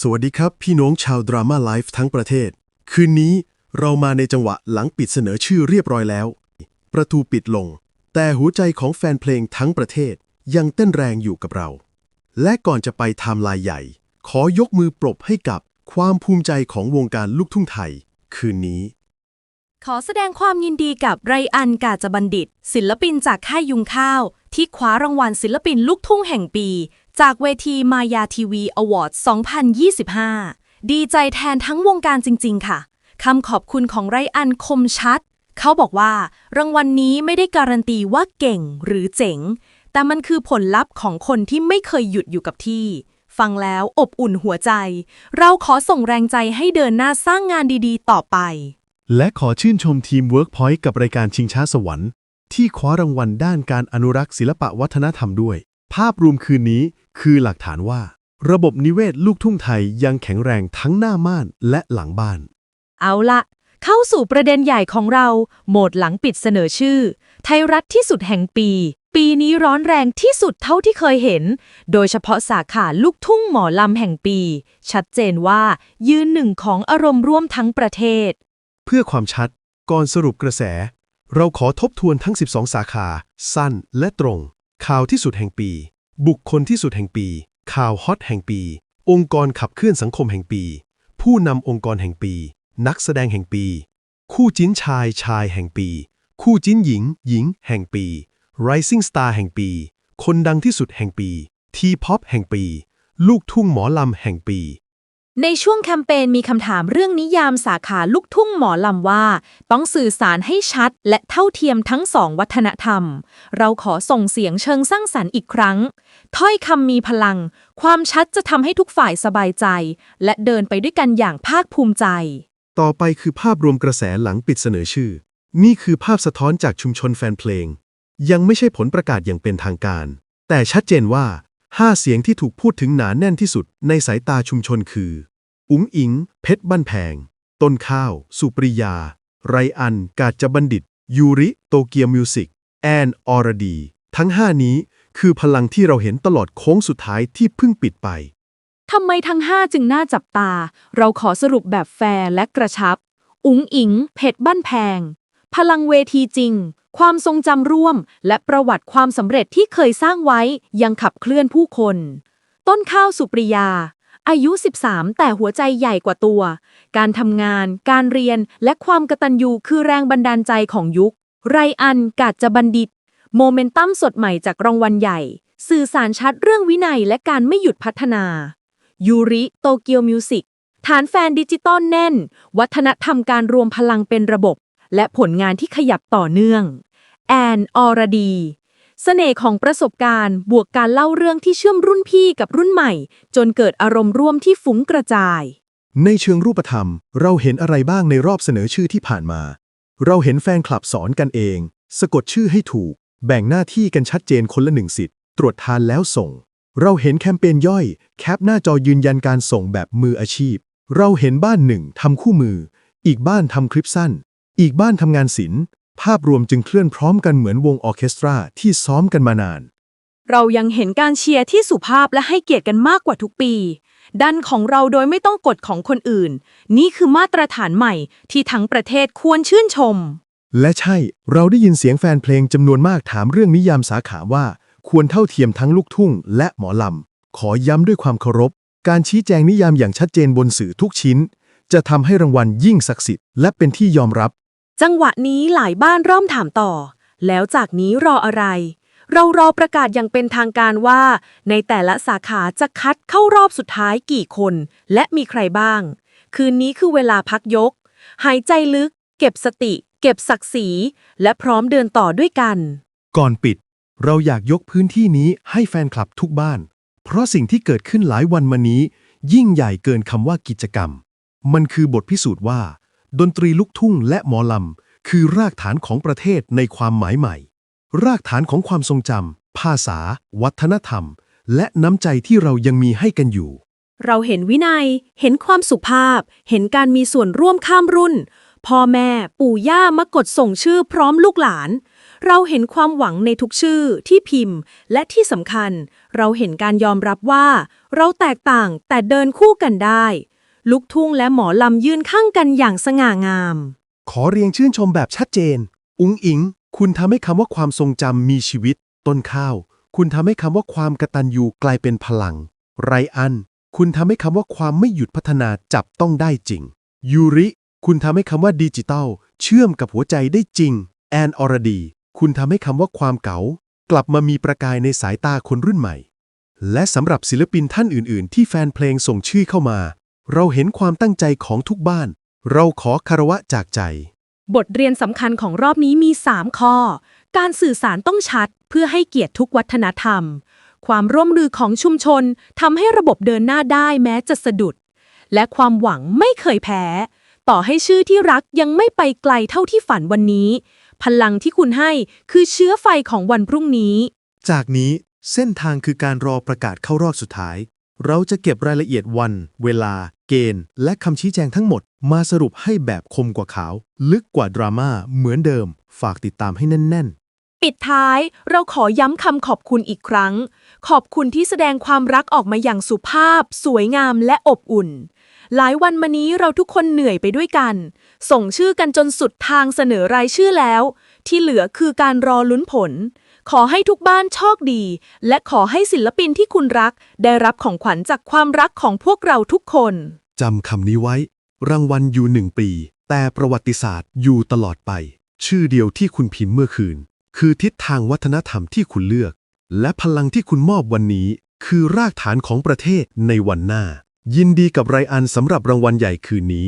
สวัสดีครับ พี่น้องชาวดราม่าไลฟ์ทั้งประเทศ คืนนี้เรามาในจังหวะหลังปิดเสนอชื่อเรียบร้อยแล้ว ประตูปิดลง แต่หัวใจของแฟนเพลงทั้งประเทศยังเต้นแรงอยู่กับเรา และก่อนจะไปไทม์ไลน์ใหญ่ ขอยกมือปรบให้กับความภูมิใจของวงการลูกทุ่งไทย คืนนี้ ขอแสดงความยินดีกับไรอันกาจบัณฑิต ศิลปินจากค่ายยุงข้าว ที่คว้ารางวัลศิลปินลูกทุ่งแห่งปี จากเวทีมายาทีวีอวอร์ด2025 ดีใจแทนทั้งวงการจริง ๆ ค่ะ คำขอบคุณของไรอันคมชัด เขาบอกว่า รางวัลนนี้ไม่ได้การันตีว่าเก่งหรือเจ๋ง แต่มันคือผลลัพธ์ของคนที่ไม่เคยหยุดอยู่กับที่ ฟังแล้วอบอุ่นหัวใจ เราขอส่งแรงใจให้เดินหน้าสร้างงานดีๆ ต่อไป และขอชื่นชมทีม Workpoint กับรายการชิงช้าสวรรค์ ที่คว้ารางวัลด้านการอนุรักษ์ศิลปะวัฒนธรรมด้วย ภาพรวมคืนนี้ คือหลักฐานว่า ระบบนิเวศลูกทุ่งไทยยังแข็งแรงทั้งหน้าม่านและหลังบ้าน เอาละเข้าสู่ประเด็นใหญ่ของเรา โหมดหลังปิดเสนอชื่อ ไทยรัฐที่สุดแห่งปี ปีนี้ร้อนแรงที่สุดเท่าที่เคยเห็น โดยเฉพาะสาขาลูกทุ่งหมอลำแห่งปี ชัดเจนว่ายืนหนึ่งของอารมณ์ร่วมทั้งประเทศ เพื่อความชัดก่อนสรุปกระแส เราขอทบทวนทั้ง 12 สาขา สั้นและตรง ข่าวที่สุดแห่งปี บุคคลที่สุดแห่งปี ข่าวฮอตแห่งปี องค์กรขับเคลื่อนสังคมแห่งปี ผู้นำองค์กรแห่งปี นักแสดงแห่งปี คู่จิ้นชายชายแห่งปี คู่จิ้นหญิง หญิง แห่งปี Rising Star แห่งปี คนดังที่สุดแห่งปี ทีพ็อปแห่งปี ลูกทุ่งหมอลำแห่งปี ในช่วงแคมเปญมีคำถามเรื่องนิยามสาขาลูกทุ่งหมอลำว่า ต้องสื่อสารให้ชัดและเท่าเทียมทั้งสองวัฒนธรรม เราขอส่งเสียงเชิงสร้างสรรค์อีกครั้ง ถ้อยคำมีพลัง ความชัดจะทำให้ทุกฝ่ายสบายใจ และเดินไปด้วยกันอย่างภาคภูมิใจ ต่อไปคือภาพรวมกระแสหลังปิดเสนอชื่อ นี่คือภาพสะท้อนจากชุมชนแฟนเพลง ยังไม่ใช่ผลประกาศอย่างเป็นทางการ แต่ชัดเจนว่า 5เสียงที่ถูกพูดถึงหนาแน่นที่สุดในสายตาชุมชนคือ อุ๋งอิง เพชรบ้านแพง ต้นข้าว สุปริยา ไรอัน กาจบัณฑิต ยูริ โตเกียวมิวสิก แอน อรดี ทั้ง5นี้คือพลังที่เราเห็นตลอดโค้งสุดท้ายที่เพิ่งปิดไป ทำไมทั้ง5จึงน่าจับตา เราขอสรุปแบบแฟร์และกระชับ อุ๋งอิง เพชรบ้านแพง พลังเวทีจริง ความทรงจำร่วม และประวัติความสำเร็จที่เคยสร้างไว้ยังขับเคลื่อนผู้คน ต้นข้าวสุปริยา อายุ 13 แต่หัวใจใหญ่กว่าตัว การทำงาน การเรียน และความกตัญญูคือแรงบันดาลใจของยุค ไรอัน กาจบัณฑิต โมเมนตัมสดใหม่จากรางวัลใหญ่ สื่อสารชัดเรื่องวินัยและการไม่หยุดพัฒนา ยูริโตเกียวมิวสิกฐานแฟนดิจิตอลแน่น วัฒนธรรมการรวมพลังเป็นระบบ และผลงานที่ขยับต่อเนื่อง แอนออรดีเสน่ห์ของประสบการณ์ บวกการเล่าเรื่องที่เชื่อมรุ่นพี่กับรุ่นใหม่ จนเกิดอารมณ์ร่วมที่ฟุ้งกระจาย ในเชิงรูปธรรม เราเห็นอะไรบ้างในรอบเสนอชื่อที่ผ่านมา เราเห็นแฟนคลับสอนกันเอง สะกดชื่อให้ถูก แบ่งหน้าที่กันชัดเจนคนละหนึ่งสิทธิ์ ตรวจทานแล้วส่ง เราเห็นแคมเปญย่อย แคปหน้าจอยืนยันการส่งแบบมืออาชีพ เราเห็นบ้านหนึ่งทำคู่มือ อีกบ้านทำคลิปสั้น อีกบ้านทำงานศิลป์ภาพรวมจึงเคลื่อนพร้อมกันเหมือนวงออร์เคสตราที่ซ้อมกันมานาน เรายังเห็นการเชียร์ที่สุภาพและให้เกียรติกันมากกว่าทุกปี ดันของเราโดยไม่ต้องกดของคนอื่น นี่คือมาตรฐานใหม่ที่ทั้งประเทศควรชื่นชม และใช่เราได้ยินเสียงแฟนเพลงจำนวนมากถามเรื่องนิยามสาขาว่า ควรเท่าเทียมทั้งลูกทุ่ง และหมอลำขอย้ำด้วยความเคารพ การชี้แจงนิยามอย่างชัดเจนบนสื่อทุกชิ้น จะทำให้รางวัลยิ่งศักดิ์สิทธิ์และเป็นที่ยอมรับ จังหวะนี้หลายบ้านเริ่มถามต่อ แล้วจากนี้รออะไร เรารอประกาศอย่างเป็นทางการว่า ในแต่ละสาขาจะคัดเข้ารอบสุดท้ายกี่คน และมีใครบ้าง คืนนี้คือเวลาพักยก หายใจลึก เก็บสติ เก็บศักดิ์ศรี และพร้อมเดินต่อด้วยกัน ก่อนปิด เราอยากยกพื้นที่นี้ให้แฟนคลับทุกบ้าน เพราะสิ่งที่เกิดขึ้นหลายวันมานี้ ยิ่งใหญ่เกินคำว่ากิจกรรม มันคือบทพิสูจน์ว่า ดนตรีลูกทุ่งและหมอลำ คือรากฐานของประเทศในความหมายใหม่ รากฐานของความทรงจำภาษา วัฒนธรรม และน้ำใจที่เรายังมีให้กันอยู่ เราเห็นวินัย เห็นความสุภาพ เห็นการมีส่วนร่วมข้ามรุ่น พ่อแม่ ปู่ย่ามากดส่งชื่อพร้อมลูกหลาน เราเห็นความหวังในทุกชื่อที่พิมพ์ และที่สำคัญ เราเห็นการยอมรับว่า เราแตกต่างแต่เดินคู่กันได้ ลูกทุ่งและหมอลำยืนข้างกันอย่างสง่างาม ขอเรียงชื่นชมแบบชัดเจน อุงอิง คุณทำให้คำว่าความทรงจำมีชีวิต ต้นข้าว คุณทำให้คำว่าความกระตัญญูกลายเป็นพลัง ไรอัน คุณทำให้คำว่าความไม่หยุดพัฒนาจับต้องได้จริง ยูริ คุณทำให้คำว่าดิจิตัลเชื่อมกับหัวใจได้จริง แอนอรดี คุณทำให้คำว่าความเก๋า กลับมามีประกายในสายตาคนรุ่นใหม่ และสำหรับศิลปินท่านอื่น ๆ ที่แฟนเพลงส่งชื่อเข้ามา เราเห็นความตั้งใจของทุกบ้าน เราขอคารวะจากใจ บทเรียนสำคัญของรอบนี้มี 3 ข้อ การสื่อสารต้องชัดเพื่อให้เกียรติทุกวัฒนธรรม ความร่วมมือของชุมชนทำให้ระบบเดินหน้าได้แม้จะสะดุด และความหวังไม่เคยแพ้ ต่อให้ชื่อที่รักยังไม่ไปไกลเท่าที่ฝันวันนี้ พลังที่คุณให้คือเชื้อไฟของวันพรุ่งนี้ จากนี้เส้นทางคือการรอประกาศเข้ารอบสุดท้าย เราจะเก็บรายละเอียดวัน เวลา เกณฑ์ และคำชี้แจงทั้งหมด มาสรุปให้แบบคมกว่าขาว ลึกกว่าดราม่าเหมือนเดิม ฝากติดตามให้แน่นปิดท้ายเราขอย้ำคำขอบคุณอีกครั้ง ขอบคุณที่แสดงความรักออกมาอย่างสุภาพ สวยงามและอบอุ่น หลายวันมานี้เราทุกคนเหนื่อยไปด้วยกัน ส่งชื่อกันจนสุดทางเสนอรายชื่อแล้ว ที่เหลือคือการรอลุ้นผล ขอให้ทุกบ้านโชคดี และขอให้ศิลปินที่คุณรัก ได้รับของขวัญจากความรักของพวกเราทุกคน จำคำนี้ไว้ รางวัลอยู่หนึ่งปี แต่ประวัติศาสตร์อยู่ตลอดไป ชื่อเดียวที่คุณพิมพ์เมื่อคืน คือทิศทางวัฒนธรรมที่คุณเลือก และพลังที่คุณมอบวันนี้ คือรากฐานของประเทศในวันหน้า ยินดีกับไรอันสำหรับรางวัลใหญ่คืนนี้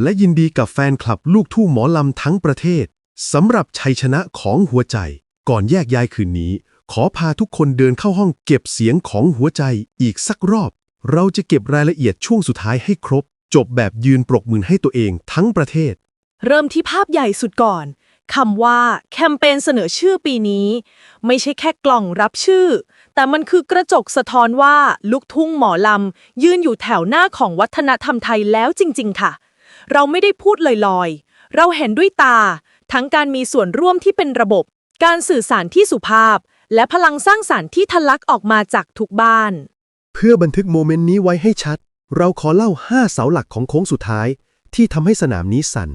และยินดีกับแฟนคลับลูกทุ่งหมอลำทั้งประเทศสำหรับชัยชนะของหัวใจ ก่อนแยกย้ายคืนนี้ ขอพาทุกคนเดินเข้าห้องเก็บเสียงของหัวใจอีกสักรอบ เราจะเก็บรายละเอียดช่วงสุดท้ายให้ครบ จบแบบยืนปรบมือให้ตัวเองทั้งประเทศ เริ่มที่ภาพใหญ่สุดก่อนคำว่าแคมเปญเสนอชื่อปีนี้ ไม่ใช่แค่กล่องรับชื่อ แต่มันคือกระจกสะท้อนว่าลูกทุ่งหมอลำ ยืนอยู่แถวหน้าของวัฒนธรรมไทยแล้วจริง ๆ ค่ะ เราไม่ได้พูดลอยๆ เราเห็นด้วยตา ทั้งการมีส่วนร่วมที่เป็นระบบ การสื่อสารที่สุภาพ และพลังสร้างสารรค์ที่ทะลักออกมาจากทุกบ้าน เพื่อบันทึกโมเมนต์นี้ไว้ให้ชัด เราขอเล่า 5 เสาหลักของโค้งสุดท้าย ที่ทำให้สนามนี้สั่น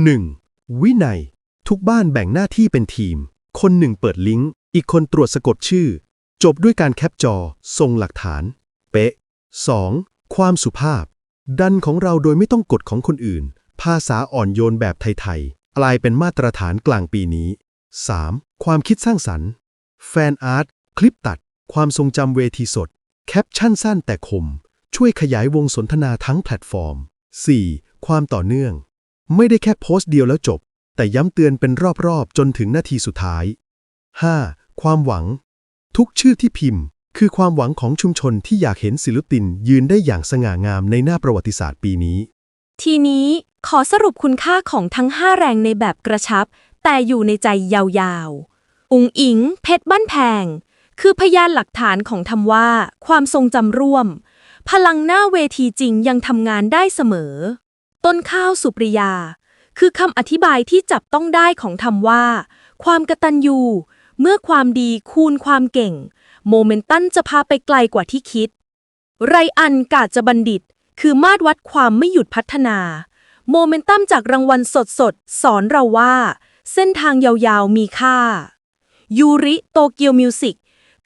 1. วินัย ทุกบ้านแบ่งหน้าที่เป็นทีม คนหนึ่งเปิดลิงก์ อีกคนตรวจสะกดชื่อ จบด้วยการแคปจอ ส่งหลักฐาน เป๊ะ 2. ความสุภาพ ดันของเราโดยไม่ต้องกดของคนอื่น ภาษาอ่อนโยนแบบไทยๆกลายเป็นมาตรฐานกลางปีนี้ 3. ความคิดสร้างสรรค์ แฟนอาร์ต คลิปตัด ความทรงจำเวทีสด แคปชั่นสั้นแต่คม ช่วยขยายวงสนทนาทั้งแพลตฟอร์ม 4. ความต่อเนื่อง ไม่ได้แค่โพสต์เดียวแล้วจบ แต่ย้ำเตือนเป็นรอบๆ จนถึงนาทีสุดท้าย 5. ความหวัง ทุกชื่อที่พิมพ์ คือความหวังของชุมชนที่อยากเห็นศิลปินยืนได้อย่างสง่างามในหน้าประวัติศาสตร์ปีนี้ ทีนี้ขอสรุปคุณค่าของทั้ง 5 แรงในแบบกระชับ แต่อยู่ในใจยาวๆ อุงอิง เพชรบ้านแพง คือพยานหลักฐานของธรรมว่า ความทรงจำร่วม พลังหน้าเวทีจริงยังทำงานได้เสมอ ต้นข้าวสุปริยา คือคำอธิบายที่จับต้องได้ของธรรมว่า ความกระตัญญูเมื่อความดีคูณความเก่ง โมเมนตัมจะพาไปไกลกว่าที่คิด ไรอันกาจะบัณฑิต คือมาตรวัดความไม่หยุดพัฒนา โมเมนตัมจากรางวัลสดสดๆสอนเราว่า เส้นทางยาวๆมีค่า ยูริโตเกียวมิวสิก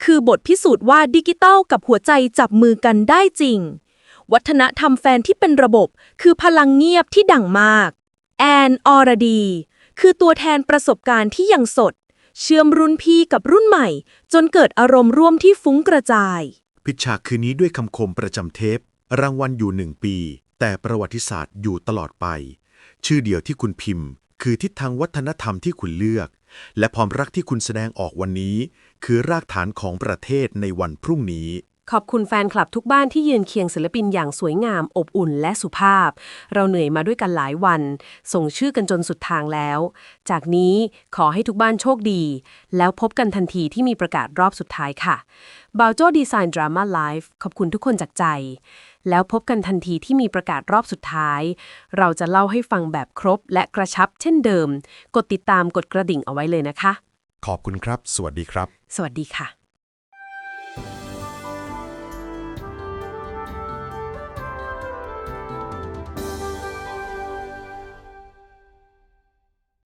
คือบทพิสูจน์ว่าดิจิตัลกับหัวใจจับมือกันได้จริง วัฒนธรรมแฟนที่เป็นระบบ คือพลังเงียบที่ดังมาก แอนออรดี คือตัวแทนประสบการณ์ที่ยังสด เชื่อมรุ่นพี่กับรุ่นใหม่ จนเกิดอารมณ์ร่วมที่ฟุ้งกระจายปิดฉากคืนนี้ด้วยคำคมประจำเทป รางวัลอยู่หนึ่งปี แต่ประวัติศาสตร์อยู่ตลอดไป ชื่อเดียวที่คุณพิมพ์ คือทิศทางวัฒนธรรมที่คุณเลือก และความรักที่คุณแสดงออกวันนี้ คือรากฐานของประเทศในวันพรุ่งนี้ ขอบคุณแฟนคลับทุกบ้านที่ยืนเคียงศิลปินอย่างสวยงาม อบอุ่นและสุภาพ เราเหนื่อยมาด้วยกันหลายวัน ส่งชื่อกันจนสุดทางแล้ว จากนี้ขอให้ทุกบ้านโชคดี แล้วพบกันทันทีที่มีประกาศรอบสุดท้ายค่ะบาวโจดีไซน์ดราม่าไลฟ์ขอบคุณทุกคนจากใจ แล้วพบกันทันทีที่มีประกาศรอบสุดท้าย เราจะเล่าให้ฟังแบบครบและกระชับเช่นเดิม กดติดตามกดกระดิ่งเอาไว้เลยนะคะ ขอบคุณครับ สวัสดีครับ สวัสดีค่ะ